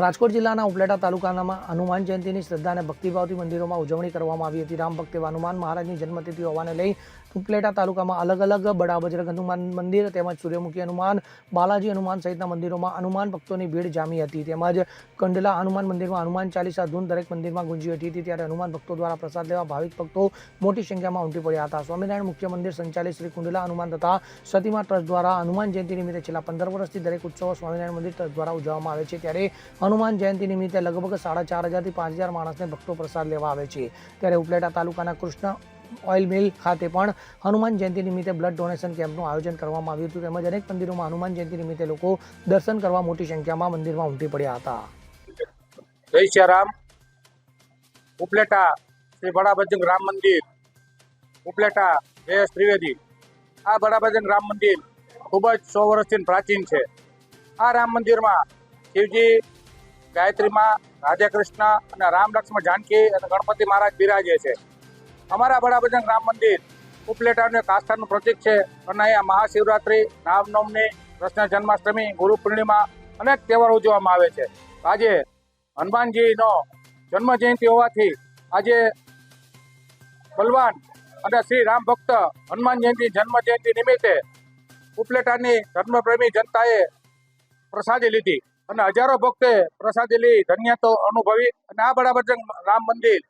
રાજકોટ જિલ્લાના ઉપલેટા તાલુકાનામાં હનુમાન જયંતિની શ્રદ્ધા અને ભક્તિભાવથી મંદિરોમાં ઉજવણી કરવામાં આવી હતી. રામ ભક્તિ હનુમાન મહારાજની જન્મતિથિ હોવાને લઈ ઉપલેટા તાલુકામાં અલગ અલગ બડા હનુમાન મંદિર તેમજ સૂર્યમુખી હનુમાન, બાલાજી હનુમાન સહિતના મંદિરોમાં હનુમાન ભક્તોની ભીડ જામી હતી. તેમજ કંડલા હનુમાન મંદિરમાં હનુમાન ચાલીસા ધૂન દરેક મંદિરમાં ગુંજી ઉઠી હતી. ત્યારે હનુમાન ભક્તો દ્વારા પ્રસાદ લેવા ભાવિક ભક્તો મોટી સંખ્યામાં ઉમટી પડ્યા હતા. સ્વામિનારાયણ મુખ્ય મંદિર સંચાલિત શ્રી કુંડલા હનુમાન તથા સતીમા ટ્રસ્ટ દ્વારા હનુમાન જયંતિ નિમિત્તે છેલ્લા પંદર વર્ષથી દરેક ઉત્સવો સ્વામિનારાયણ મંદિર ટ્રસ્ટ દ્વારા ઉજવવામાં આવે છે. ત્યારે હનુમાન જયંતિ નિમિત્તે લગભગ સાડા ચાર હજારથી પાંચ હજાર માણસને ભક્તો પ્રસાદ લેવા આવે છે. ત્યારે ઉપલેટા તાલુકાના કૃષ્ણ ઓઇલ મિલ ખાતે પણ હનુમાન જયંતિ નિમિત્તે બ્લડ ડોનેશન કેમ્પનું આયોજન કરવામાં આવ્યું હતું. તેમજ અનેક મંદિરોમાં હનુમાન જયંતિ નિમિત્તે લોકો દર્શન કરવા મોટી સંખ્યામાં મંદિરમાં ઉમટી પડ્યા હતા. જય શ્રી રામ. ઉપલેટા શ્રી બડાબજંગ રામ મંદિર. ઉપલેટા જયેશ ત્રિવેદી આ બડાબજંગ રામ મંદિર ખૂબ જ સો વર્ષથી પ્રાચીન છે. આ રામ મંદિરમાં શિવજી ગાયત્રીમાં રાધાકૃષ્ણ અને રામ લક્ષ્મણ જાનકી અને ગણપતિ મહારાજ બિરાજે છે. અમારા વડાપ્રધાન રામ મંદિર ઉપલેટાનું એક આસ્થાનું પ્રતીક છે. અને અહીંયા મહાશિવરાત્રિ, રામનવમી, કૃષ્ણ જન્માષ્ટમી, ગુરુ પૂર્ણિમા અનેક તહેવાર ઉજવવામાં આવે છે. આજે હનુમાનજીનો જન્મ જયંતિ હોવાથી આજે બલવાન અને શ્રી રામ ભક્ત હનુમાન જયંતિ જન્મ જયંતિ નિમિત્તે ઉપલેટાની ધર્મપ્રેમી જનતાએ પ્રસાદી લીધી. અને હજારો ભક્તે પ્રસાદી લઈ ધન્યતો અનુભવી અને આ બડાબજંગ રામ મંદિર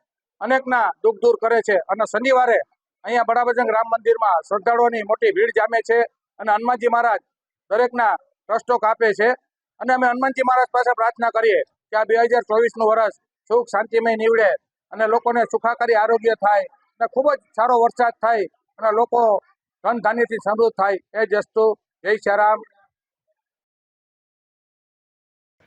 અનેકના દુઃખ દૂર કરે છે. અને શનિવારે અહીંયા બડાબજંગ રામ મંદિરમાં શ્રદ્ધાળુઓની મોટી ભીડ જામે છે અને હનુમાનજી મહારાજ દરેકના કષ્ટો કાપે છે. અને અમે હનુમાનજી મહારાજ પાસે પ્રાર્થના કરીએ કે આ બે હજાર ચોવીસનું વર્ષ સુખ શાંતિમય નીવડે અને લોકોને સુખાકારી આરોગ્ય થાય અને ખૂબ જ સારો વરસાદ થાય અને લોકો ધન ધાન્યથી સમૃદ્ધ થાય. એ જ વસ્તુ. જય શ્રી રામ.